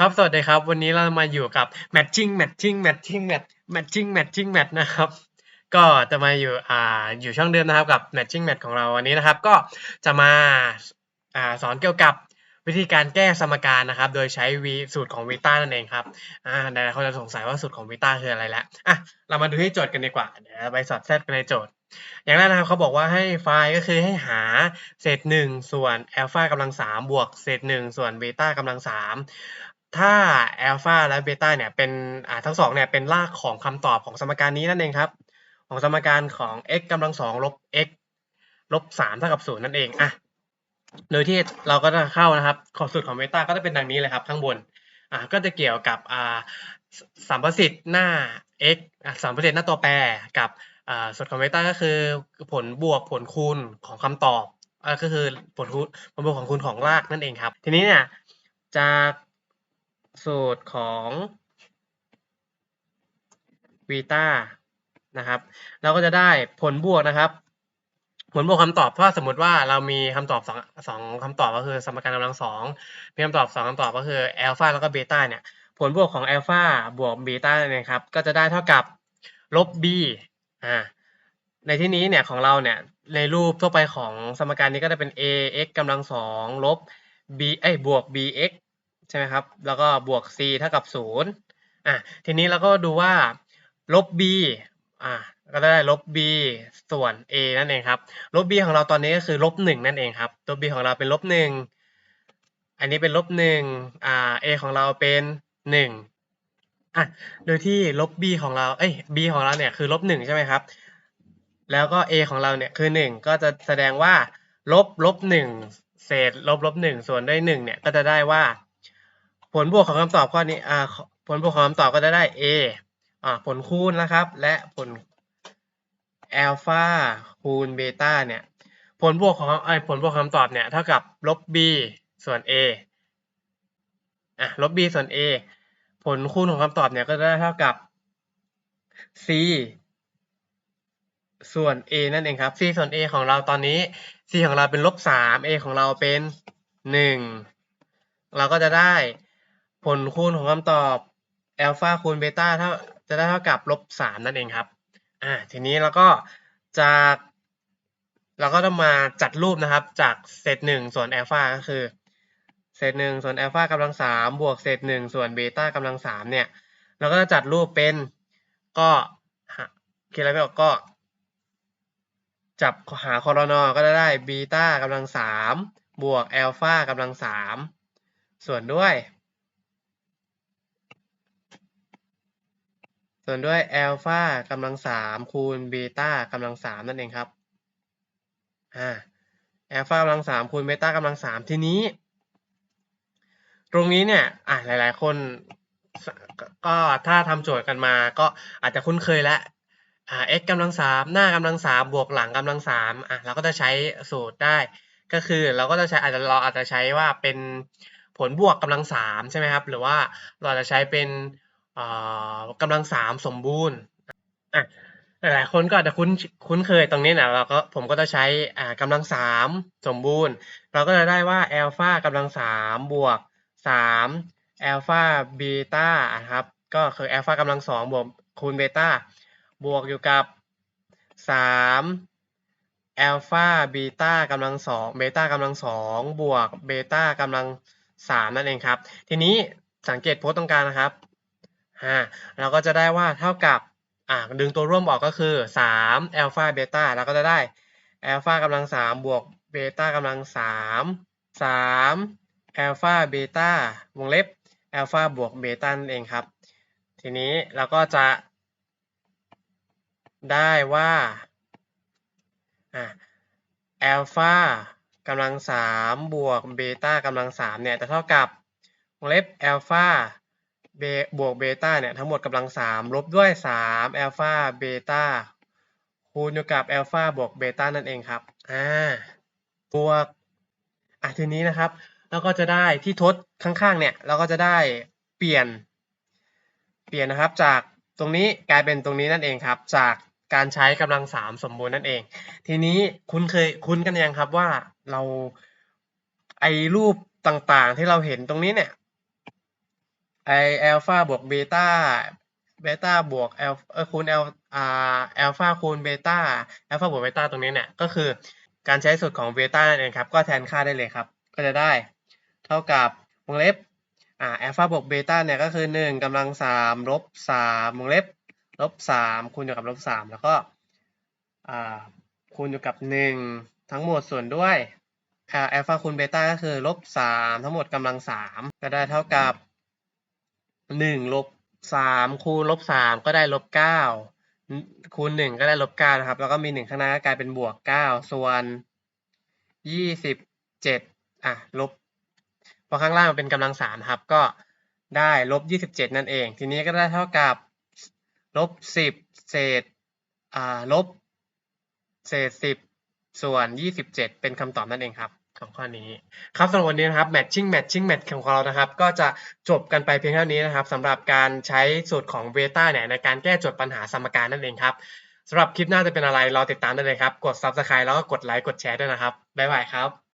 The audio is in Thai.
ครับ สวัสดีครับ วันนี้เรามาอยู่กับ matching matching matching match matching matching match นะครับ ก็จะมาอยู่อ่าอยู่ช่องเดิมนะครับกับ matching match ของเราวันนี้นะครับ ก็จะมาอ่าสอนเกี่ยวกับวิธีการแก้สมการนะครับ โดยใช้วีสูตรของวีต้านั่นเองครับอ่าหลายๆคนจะสงสัยว่าสูตรของวีต้าคืออะไรแล้วอะเรามาดูที่โจทย์กันดีกว่าเดี๋ยวไปสอดแทรกกันในโจทย์ อย่างแรกนะครับเขาบอกว่าให้ไฟล์ก็คือให้หาเศษหนึ่งส่วนอัลฟากำลังสามบวกเศษหนึ่งส่วนเบต้ากำลังสาม ถ้าอัลฟาและเบต้าเนี่ยเป็นอ่าทั้งสองเนี่ยเป็นรากของคำตอบของสมการนี้นั่นเองครับ ของสมการของ x กำลังสองลบ x ลบสามเท่ากับศูนย์นั่นเองอะโดยที่เราก็จะเข้านะครับขอบสูตรของเบต้าก็จะเป็นดังนี้เลยครับข้างบนอะก็จะเกี่ยวกับอ่าสัมประสิทธิ์หน้า x อะสัมประสิทธิ์หน้าตัวแปรกับอ่าสูตรของเบต้าก็คือผลบวกผลคูณของคำตอบอ่าก็คือผลคูณผลบวกของคูณของรากนั่นเองครับ ทีนี้เนี่ยจาก สูตรของวีตานะครับ เราก็จะได้ผลบวกนะครับ ผลบวกคำตอบถ้าสมมติว่าเรามีคำตอบสองสองคำตอบก็คือสมการกำลังสองมีคำตอบสองคำตอบก็คือแอลฟาแล้วก็เบต้าเนี่ย ผลบวกของแอลฟาบวกเบต้าเนี่ยครับ ก็จะได้เท่ากับลบ b อ่า ในที่นี้เนี่ยของเราเนี่ยในรูปทั่วไปของสมการนี้ก็จะเป็น a x กำลังสองลบ b เอ้ยบวก b x ใช่ไหมครับ แล้วก็บวก c เท่ากับศูนย์อะทีนี้เราก็ดูว่าลบ b อะก็ได้ลบ b ส่วน a นั่นเองครับ ลบ b ของเราตอนนี้ก็คือลบหนึ่งนั่นเองครับ ลบ b ของเราเป็นลบหนึ่งอันนี้เป็นลบหนึ่งอ่า a ของเราเป็นหนึ่งอะโดยที่ลบ b ของเรา เอ้ย b ของเราเนี่ยคือลบหนึ่งใช่ไหมครับ แล้วก็ a ของเราเนี่ยคือหนึ่งก็จะแสดงว่าลบลบหนึ่งเศษลบลบหนึ่งส่วนด้วยหนึ่งเนี่ยก็จะได้ว่า ผลบวกของคำตอบข้อนี้อ่าผลบวกของคำตอบก็จะได้ a อ่าผลคูณนะครับ และผลอัลฟาคูณเบต้าเนี่ยผลบวกของไอผลบวกคำตอบเนี่ยเท่ากับลบ b ส่วน a อะลบ b ส่วน a ผลคูณของคำตอบเนี่ยก็จะได้เท่ากับ c ส่วน a นั่นเองครับ c ส่วน a ของเราตอนนี้ c ของเราเป็นลบสาม a ของเราเป็นหนึ่งเราก็จะได้ ผลคูณของคำตอบอัลฟาคูณเบต้าเท่าจะได้เท่ากับลบสามนั่นเองครับ อ่า ทีนี้เราก็จากเราก็ต้องมาจัดรูปนะครับ จากเศษหนึ่งส่วนอัลฟาก็คือ เศษหนึ่งส่วนอัลฟากำลังสามบวกเศษหนึ่งส่วนเบต้ากำลังสามเนี่ย เราก็จะจัดรูปเป็นก็คิดอะไรไม่ออกก็ จับหาคอรนอก็จะได้เบต้ากำลังสามบวกอัลฟากำลังสามส่วนด้วย ส่วนด้วยอลฟากำลังสามคูณเบต้ากำลังสามนั่นเองครับอ่าอัลฟากำลังสามคูณเบต้ากำลังสามทีนี้ ตรงนี้เนี่ยอะหลาย ๆ คนก็ถ้าทำโจทย์กันมาก็อาจจะคุ้นเคยแล้วอ่า x กำลังสามหน้ากำลังสามบวกหลังกำลังสามอะเราก็จะใช้สูตรได้ ก็คือเราก็จะใช้อาจจะเราอาจจะใช้ว่าเป็นผลบวกกำลังสามใช่ไหมครับ หรือว่าเราจะใช้เป็น กำลังสามสมบูรณ์อะหลายคนก็อาจจะคุ้นคุ้นเคยตรงนี้นะเราก็ผมก็จะใช้อ่ากำลังสามสมบูรณ์ เราก็จะได้ว่าอัลฟากำลังสามบวกสามอัลฟาเบต้าครับก็คืออัลฟากำลังสองบวกคูณเบต้าบวกอยู่กับสามอัลฟาเบต้ากำลังสองเบต้ากำลังสองบวกเบต้ากำลังสามนั่นเองครับ ทีนี้สังเกตโพสต์ตรงกลางนะครับ อ่าเราก็จะได้ว่าเท่ากับอ่าดึงตัวร่วมออกก็คือสามอัลฟาเบต้าเราก็จะได้อัลฟากำลังสามบวกเบต้ากำลังสามสามอัลฟาเบต้าวงเล็บอัลฟาบวกเบต้านั่นเองครับ ทีนี้เราก็จะ ได้ว่าอัลฟากำลังสามบวกเบต้ากำลังสามเนี่ยจะเท่ากับวงเล็บอัลฟา เบบวกเบต้าเนี่ยทั้งหมดกำลังสามลบด้วยสามอัลฟาเบต้าคูณอยู่กับอัลฟาบวกเบต้านั่นเองครับอ่าบวกอะทีนี้นะครับเราก็จะได้ที่ทดข้างๆเนี่ยเราก็จะได้เปลี่ยน เปลี่ยนนะครับจากตรงนี้กลายเป็นตรงนี้นั่นเองครับ จากการใช้กำลังสามสมบูรณ์นั่นเอง ทีนี้คุณเคยคุ้นกันยังครับว่าเราไอรูปต่างๆ ที่เราเห็นตรงนี้เนี่ย ไอแอลฟาบวกเบต้าเบต้าบวกแอลเออคูณแอลอ่าแอลฟาคูณเบต้าแอลฟาบวกเบต้าตรงนี้เนี่ยก็คือการใช้สูตรของเบต้านั่นเองครับก็แทนค่าได้เลยครับ ก็จะได้เท่ากับวงเล็บอ่าแอลฟาบวกเบต้าเนี่ยก็คือหนึ่งกำลังสามลบสามวงเล็บลบสามคูณอยู่กับลบสามแล้วก็อ่าคูณอยู่กับหนึ่งทั้งหมดส่วนด้วยแอลฟาคูณเบต้าก็คือลบสามทั้งหมดกำลังสามก็ได้เท่ากับ หนึ่งลบสามคูณลบสามก็ได้ลบเก้าคูณหนึ่งก็ได้ลบเก้านะครับ แล้วก็มีหนึ่งข้างหน้าก็กลายเป็นบวกเก้าส่วนยี่สิบเจ็ดอะลบพอข้างล่างมันเป็นกำลังสามครับ ก็ได้ลบยี่สิบเจ็ดนั่นเอง ทีนี้ก็ได้เท่ากับลบสิบเศษอ่าลบเศษสิบส่วนยี่สิบเจ็ดเป็นคำตอบนั่นเองครับ ของข้อนี้ครับสำหรับวันนี้นะครับ matching matching match ของเรานะครับ ก็จะจบกันไปเพียงเท่านี้นะครับสำหรับการใช้สูตรของเบต้าเนี่ยในการแก้โจทย์ปัญหาสมการนั่นเองครับสำหรับคลิปหน้าจะเป็นอะไรรอติดตามได้เลยครับ กด subscribe แล้วก็กดไลค์กดแชร์ด้วยนะครับบ๊ายบายครับ